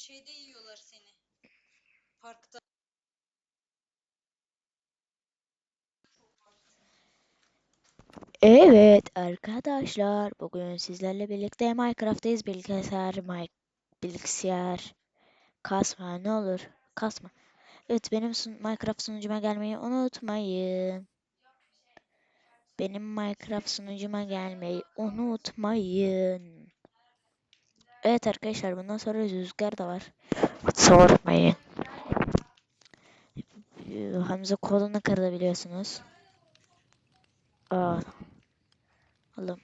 şeyde yiyorlar seni. Parkta. Evet arkadaşlar bugün sizlerle birlikte Minecraft'tayız bilgisayar Mike bilgisayar kasma ne olur kasma. Evet benim sun Minecraft sunucuma gelmeyi unutmayın. Benim Minecraft sunucuma gelmeyi unutmayın. Evet arkadaşlar bundan sonra rüzgar da var. Sormayın. Hamza kolunu kırdı biliyorsunuz. Aa. Oğlum.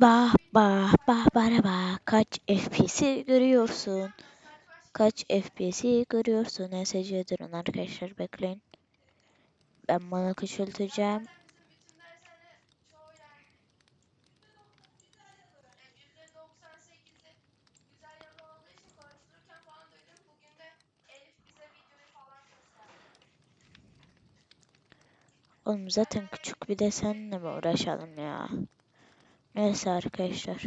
Bah bah bah bara bah kaç FPS'i görüyorsun? Kaç FPS'i görüyorsun? ESC durun arkadaşlar bekleyin. Ben bunu küçülteceğim. Oğlum zaten küçük bir de seninle mi uğraşalım ya? Neyse arkadaşlar.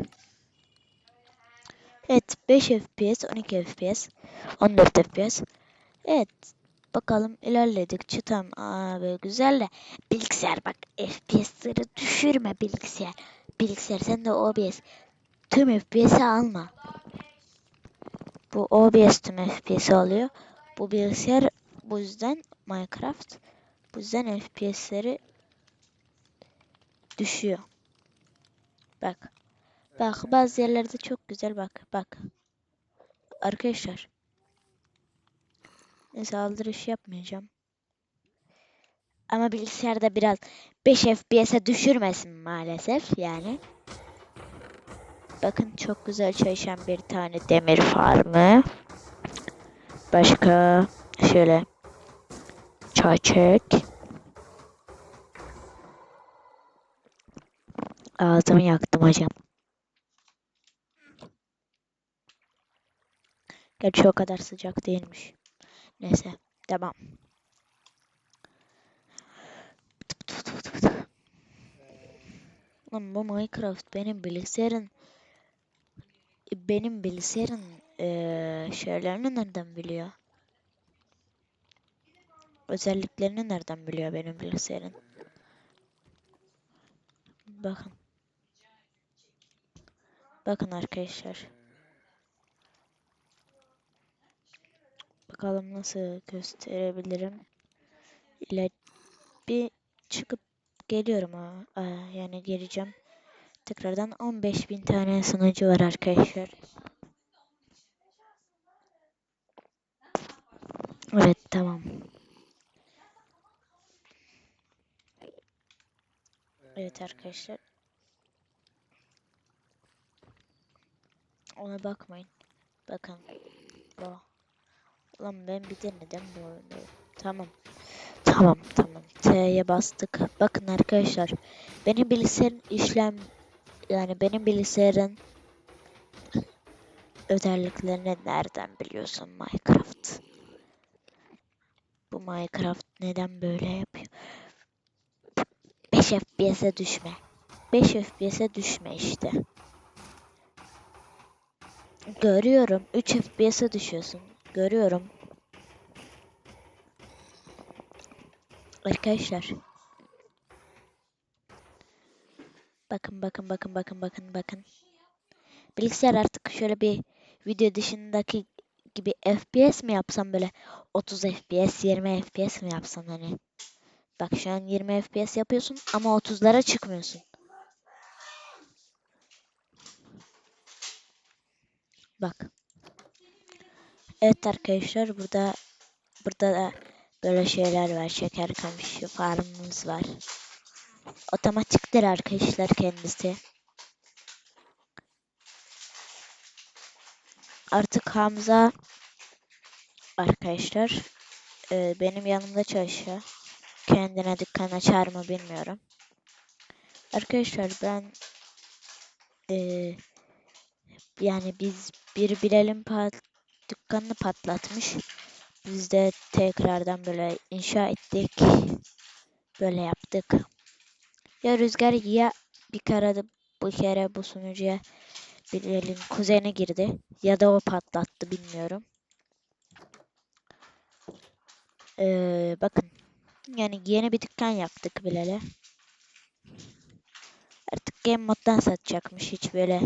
Evet 5 FPS, 12 FPS, 14 FPS. Evet bakalım ilerledikçe tam abi güzel de bilgisayar bak FPS'leri düşürme bilgisayar. Bilgisayar sen de OBS tüm FPS'i alma. Bu OBS tüm FPS'i alıyor. Bu bilgisayar bu yüzden Minecraft bu yüzden FPS'leri düşüyor. Bak. Bak bazı yerlerde çok güzel bak. Bak. Arkadaşlar. Neyse aldırış yapmayacağım. Ama bilgisayarda biraz 5 FPS'e düşürmesin maalesef yani. Bakın çok güzel çalışan bir tane demir farmı. Başka şöyle çaçek. Ağzımı yaktım hocam. Gerçi o kadar sıcak değilmiş. Neyse devam. Lan bu Minecraft benim bilgisayarın benim bilgisayarın eee şeylerini nereden biliyor? Özelliklerini nereden biliyor benim bilgisayarın? Bakın. Bakın arkadaşlar. Bakalım nasıl gösterebilirim. İle bir çıkıp geliyorum ha. Yani geleceğim. Tekrardan 15.000 tane sunucu var arkadaşlar. Evet tamam. Arkadaşlar. Ona bakmayın. Bakın. Bu. Ulan ben bir denedim bu oyunu. Tamam. Tamam tamam. T'ye bastık. Bakın arkadaşlar. Benim bilgisayarın işlem yani benim bilgisayarın özelliklerini nereden biliyorsun Minecraft? Bu Minecraft neden böyle yapıyor? 5 FPS'e düşme. 5 FPS'e düşme işte. Görüyorum. 3 FPS'e düşüyorsun. Görüyorum. Arkadaşlar. Bakın bakın bakın bakın bakın bakın. Bilgisayar artık şöyle bir video dışındaki gibi FPS mi yapsam böyle 30 FPS 20 FPS mi yapsam hani. Bak şu an 20 FPS yapıyorsun ama 30'lara çıkmıyorsun. Bak. Evet arkadaşlar burada burada da böyle şeyler var. Şeker kamışı farmımız var. Otomatiktir arkadaşlar kendisi. Artık Hamza arkadaşlar e, benim yanımda çalışıyor. Kendine dükkan açar mı bilmiyorum. Arkadaşlar ben e, yani biz bir bilelim pat, dükkanını patlatmış. Biz de tekrardan böyle inşa ettik. Böyle yaptık. Ya Rüzgar ya bir kere de bu kere bu sunucuya Bilal'in kuzeni girdi. Ya da o patlattı bilmiyorum. Ee, bakın. Yani yeni bir dükkan yaptık Bilal'e. Artık game moddan satacakmış. Hiç böyle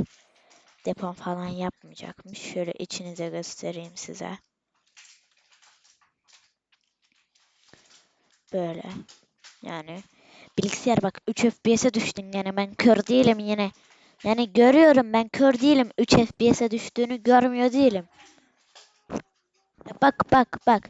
depon falan yapmayacakmış. Şöyle içinize göstereyim size. Böyle. Yani bilgisayar bak 3 FPS'e düştün yani ben kör değilim yine. Yani görüyorum ben kör değilim. 3 FPS'e düştüğünü görmüyor değilim. Bak bak bak.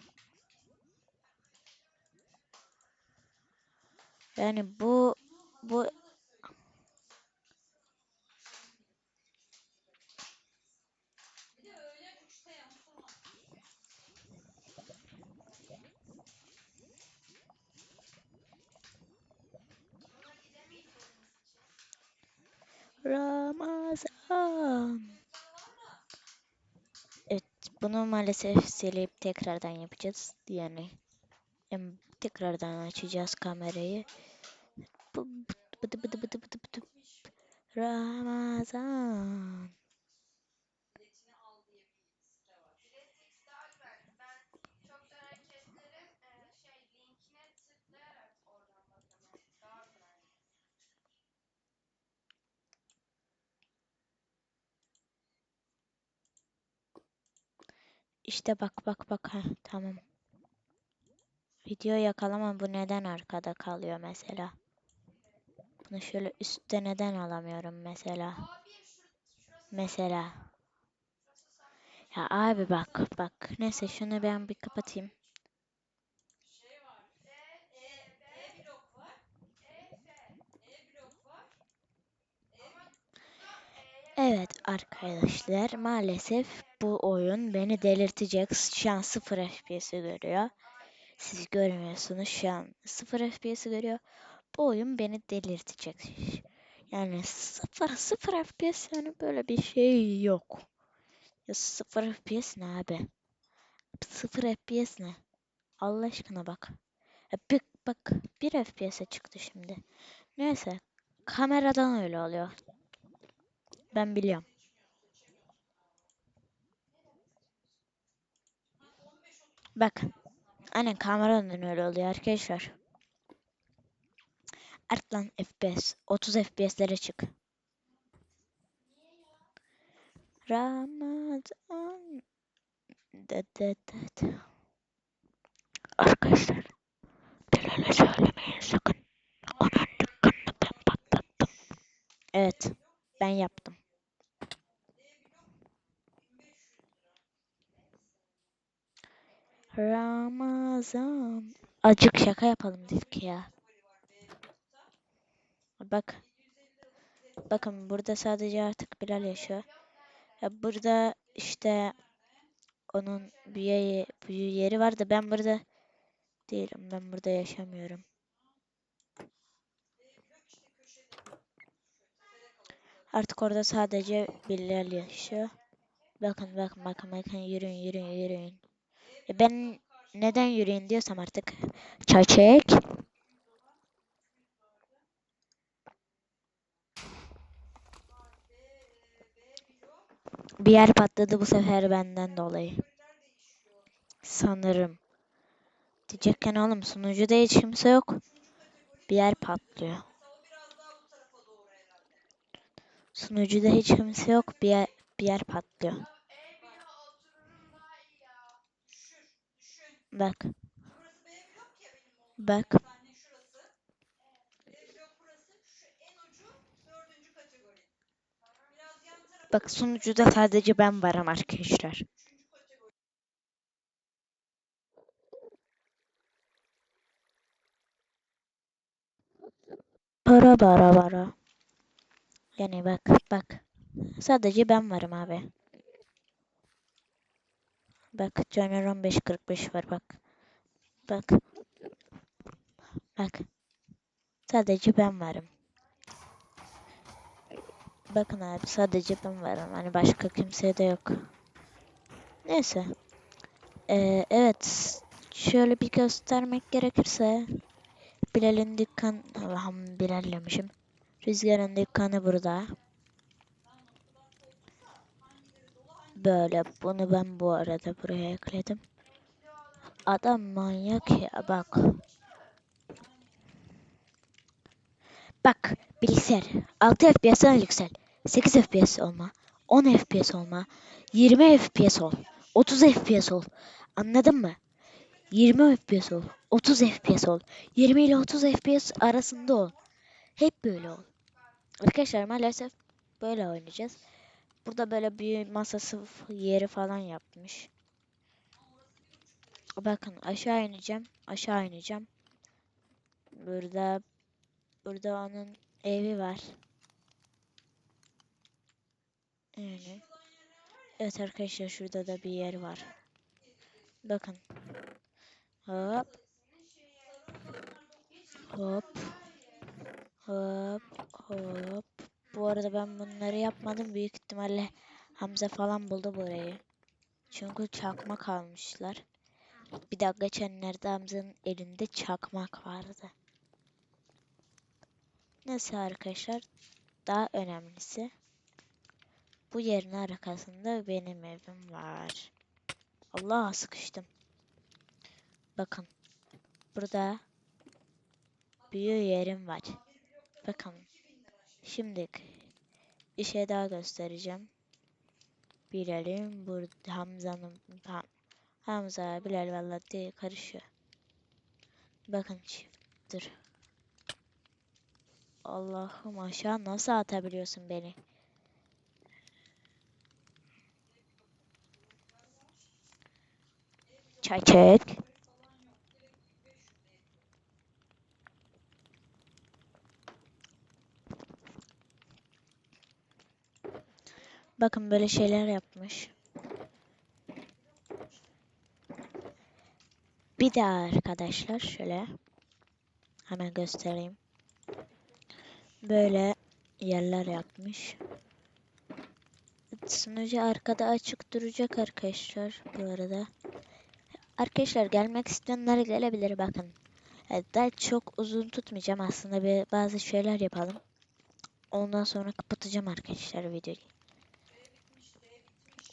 Yani bu bu. Ramazan. Evet, bunu maalesef silip tekrardan yapacağız. Yani tekrardan açacağız kamerayı. Ramazan. İşte bak bak bak ha tamam. Video yakalama bu neden arkada kalıyor mesela? Bunu şöyle üstte neden alamıyorum mesela? Mesela. Ya abi bak bak. Neyse şunu ben bir kapatayım. Evet arkadaşlar maalesef bu oyun beni delirtecek. Şu an 0 FPS'i görüyor. Siz görmüyorsunuz şu an 0 FPS'i görüyor. Bu oyun beni delirtecek. Yani 0 0 FPS yani böyle bir şey yok. Ya 0 FPS ne abi? 0 FPS ne? Allah aşkına bak. Ya bak, bak 1 FPS'e çıktı şimdi. Neyse kameradan öyle oluyor. Ben biliyorum. Bak. Aynen kameradan öyle oluyor arkadaşlar. Art lan FPS. 30 FPS'lere çık. Ramazan. De, de, de, de. Arkadaşlar. Bilal'e söylemeyin sakın. Onun dükkanını ben patlattım. Evet. Ben yaptım. Ramazan. Acık şaka yapalım dedik ya. Bak. Bakın burada sadece artık Bilal yaşıyor. Ya burada işte onun yeri, bir yeri var da ben burada değilim. Ben burada yaşamıyorum. Artık orada sadece Bilal yaşıyor. Bakın bakın bakın bakın yürüyün yürüyün yürüyün. E ben neden yürüyün diyorsam artık çay çek. Bir yer patladı bu sefer benden dolayı. Sanırım. Diyecekken oğlum sunucuda hiç kimse yok. Bir yer patlıyor. Sunucuda hiç kimse yok. Bir yer, bir yer patlıyor. Biraz yan Bak sunucuda sadece ben varım arkadaşlar. Para para para. Yani bak bak. Sadece ben varım abi. Bak Caner 1545 var bak. Bak. Bak. Sadece ben varım. Bakın abi sadece ben varım. Hani başka kimse de yok. Neyse. Ee, evet. Şöyle bir göstermek gerekirse. Bilal'in dükkan... Allah'ım Bilal demişim. Rüzgar'ın dükkanı burada. Böyle bunu ben bu arada buraya ekledim. Adam manyak ya bak. Bak bilgisayar 6 FPS'den yüksel. 8 FPS olma. 10 FPS olma. 20 FPS ol. 30 FPS ol. Anladın mı? 20 FPS ol. 30 FPS ol. 20 ile 30 FPS arasında ol. Hep böyle ol. Arkadaşlar maalesef böyle oynayacağız. Burada böyle bir masası yeri falan yapmış. Bakın aşağı ineceğim. Aşağı ineceğim. Burada burada onun evi var. Yani. Evet arkadaşlar şurada da bir yer var. Bakın. Hop. Hop. Hop. Hop. Bu arada ben bunları yapmadım. Büyük ihtimalle Hamza falan buldu burayı. Çünkü çakmak almışlar. Bir de geçenlerde Hamza'nın elinde çakmak vardı. Neyse arkadaşlar. Daha önemlisi. Bu yerin arkasında benim evim var. Allah sıkıştım. Bakın. Burada büyü yerim var. Bakın. Şimdi bir şey daha göstereceğim. Bilal'in burada Hamza'nın Ham- Hamza Bilal vallahi diye karışıyor. Bakın çifttir. Allah'ım aşağı nasıl atabiliyorsun beni? Çay çek. Bakın böyle şeyler yapmış. Bir daha arkadaşlar şöyle hemen göstereyim. Böyle yerler yapmış. Sunucu arkada açık duracak arkadaşlar bu arada. Arkadaşlar gelmek isteyenler gelebilir bakın. Daha çok uzun tutmayacağım aslında bir bazı şeyler yapalım. Ondan sonra kapatacağım arkadaşlar videoyu.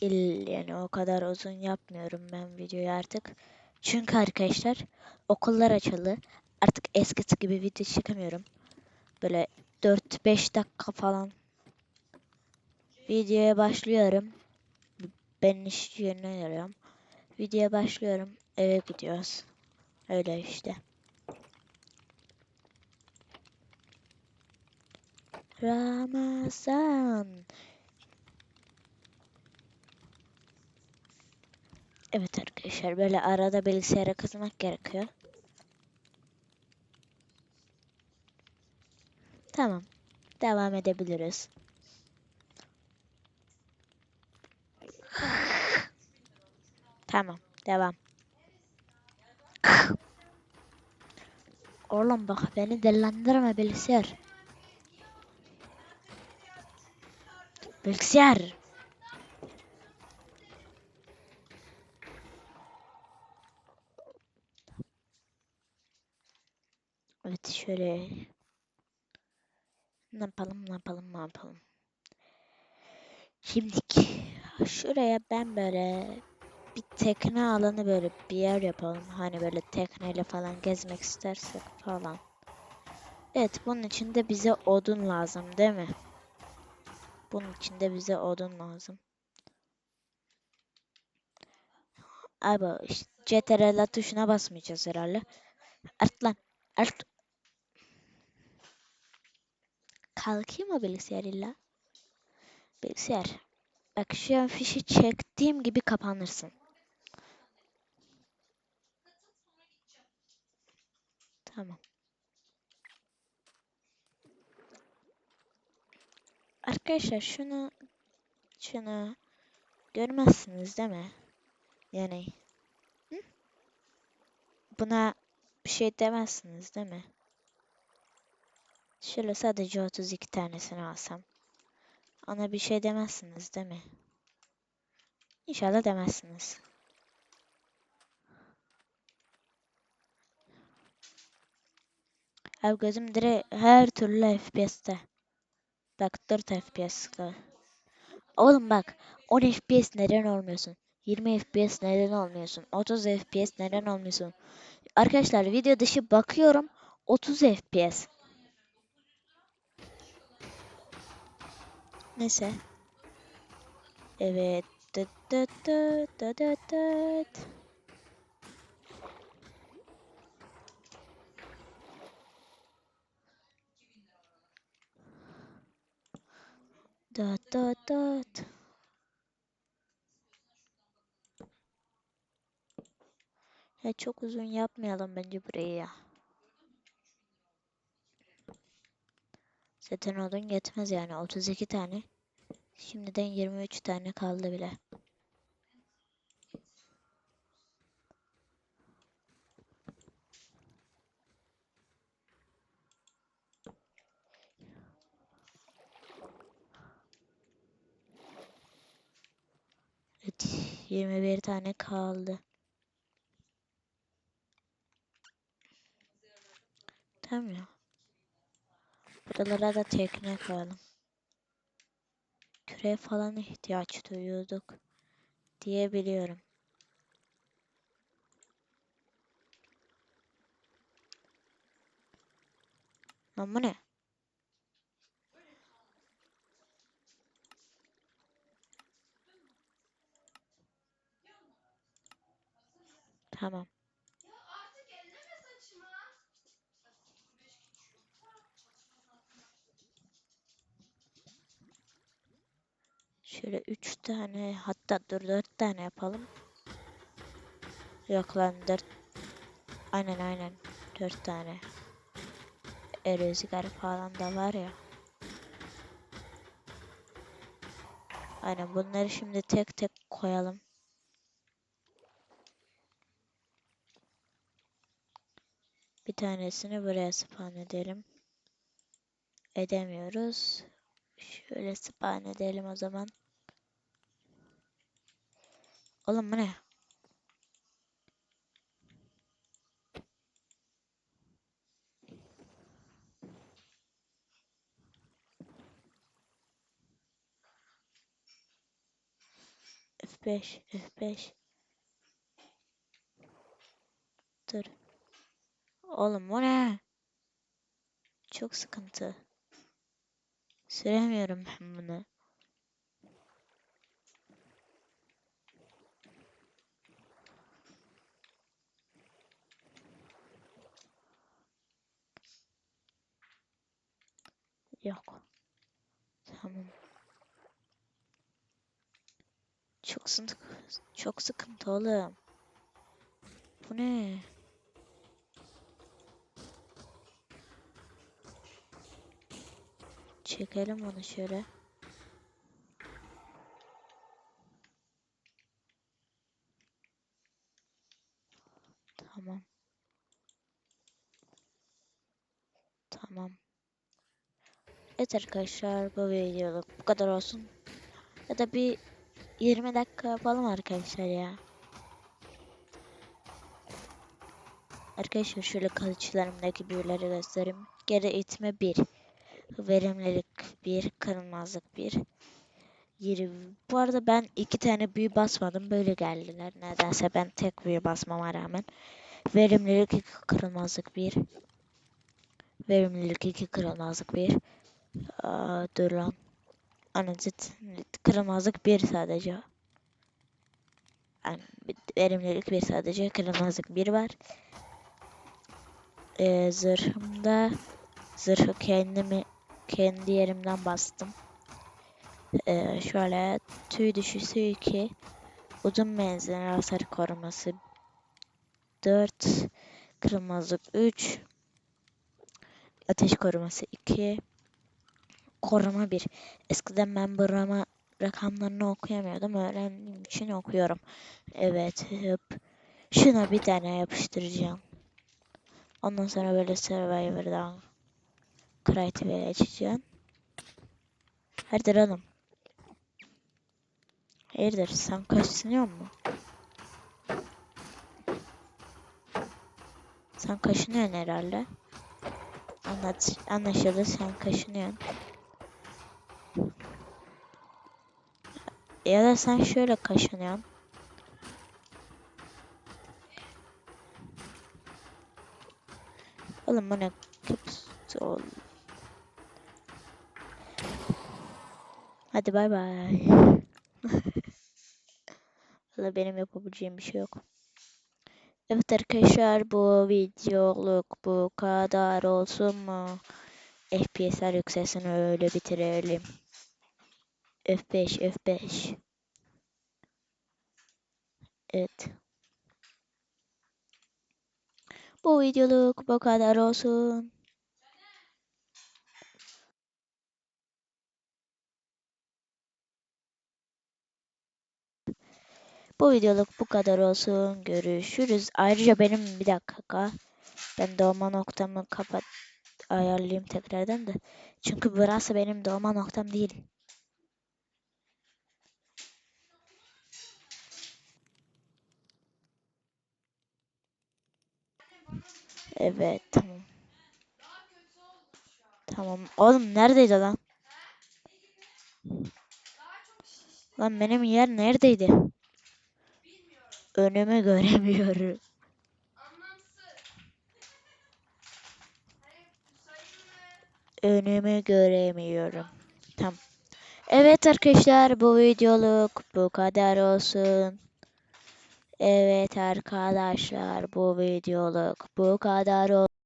İl, yani o kadar uzun yapmıyorum ben videoyu artık. Çünkü arkadaşlar okullar açıldı. Artık eskisi gibi video çekemiyorum. Böyle 4-5 dakika falan videoya başlıyorum. Ben iş yerine yarıyorum. Videoya başlıyorum. Eve gidiyoruz. Öyle işte. Ramazan. Evet arkadaşlar böyle arada bilgisayara kızmak gerekiyor. Tamam. Devam edebiliriz. Tamam. Devam. Oğlum bak beni dellendirme bilgisayar. Bilgisayar. Evet şöyle. Ne yapalım ne yapalım ne yapalım. Şimdiki şuraya ben böyle bir tekne alanı böyle bir yer yapalım. Hani böyle tekneyle falan gezmek istersek falan. Evet bunun için de bize odun lazım değil mi? Bunun için de bize odun lazım. Abi işte CTRL tuşuna basmayacağız herhalde. Art lan. Art. Kalkayım mı bilgisayar illa? Bilgisayar. Bak şu an fişi çektiğim gibi kapanırsın. Tamam. Arkadaşlar şunu şunu görmezsiniz değil mi? Yani hı? buna bir şey demezsiniz değil mi? Şöyle sadece 32 tanesini alsam. Ona bir şey demezsiniz değil mi? İnşallah demezsiniz. Abi gözüm direkt her türlü FPS'te. Bak 4 FPS. kal- Oğlum bak 10 FPS neden olmuyorsun? 20 FPS neden olmuyorsun? 30 FPS neden olmuyorsun? Arkadaşlar video dışı bakıyorum 30 FPS. Neyse. Evet. Dıt dıt dıt dıt dıt dıt. Dıt dıt dıt. Ya çok uzun yapmayalım bence burayı ya. Zaten odun yetmez yani 32 tane. Şimdiden 23 tane kaldı bile. Evet, 21 tane kaldı. Tamam ya. Buralara da tekne koyalım. Küreye falan ihtiyaç duyuyorduk diye biliyorum. Lan bu ne? Tamam. Şöyle 3 tane hatta dur 4 tane yapalım. Yok lan 4. Aynen aynen 4 tane. E falan da var ya. Aynen bunları şimdi tek tek koyalım. Bir tanesini buraya spawn edelim. Edemiyoruz. Şöyle spawn edelim o zaman. Oğlum bu ne? F5, F5. Dur. Oğlum bu ne? Çok sıkıntı. Süremiyorum ben bunu. Yok. Tamam. Çok sıkıntı, çok sıkıntı oğlum. Bu ne? Çekelim onu şöyle. Tamam. Tamam. Evet arkadaşlar bu videoluk bu kadar olsun. Ya da bir 20 dakika yapalım arkadaşlar ya. Arkadaşlar şöyle kılıçlarımdaki büyüleri göstereyim. Geri itme 1. Verimlilik 1. Kırılmazlık 1. 20. Bu arada ben iki tane büyü basmadım. Böyle geldiler. Nedense ben tek büyü basmama rağmen. Verimlilik 2. Kırılmazlık 1. Verimlilik 2. Kırılmazlık 1. Aa, dur lan. Anazit. Kırılmazlık 1 sadece. Yani verimlilik 1 sadece. Kırılmazlık 1 var. Ee, zırhımda zırhı kendimi kendi yerimden bastım. Ee, şöyle tüy düşüsü 2. Uzun menzilli hasar koruması 4. Kırılmazlık 3. Ateş koruması 2. Koruma 1. Eskiden ben bu rama rakamlarını okuyamıyordum. Öğrendiğim için okuyorum. Evet. Hop. Şuna bir tane yapıştıracağım. Ondan sonra böyle Survivor'dan Creative'ye açacağım. Hayırdır oğlum? Hayırdır sen kaşınıyor mu? Sen kaşınıyorsun herhalde. Anlat, anlaşıldı sen kaşınıyorsun. Ya da sen şöyle kaşınıyorsun. Oğlum bu ne? Kapsol. Hadi bay bay. Valla benim yapabileceğim bir şey yok. Evet arkadaşlar bu videoluk bu kadar olsun mu? FPS'ler yükselsin öyle bitirelim. F5 F5. Evet. Bu videoluk bu kadar olsun. Bu videoluk bu kadar olsun. Görüşürüz. Ayrıca benim bir dakika. Ben doğma noktamı kapat ayarlayayım tekrardan da. Çünkü burası benim doğma noktam değil. Evet tamam. Tamam. Oğlum neredeydi lan? Lan benim yer neredeydi? Önümü göremiyorum. Önümü göremiyorum. Tamam. Evet arkadaşlar bu videoluk bu kadar olsun. Evet arkadaşlar bu videoluk bu kadar olsun.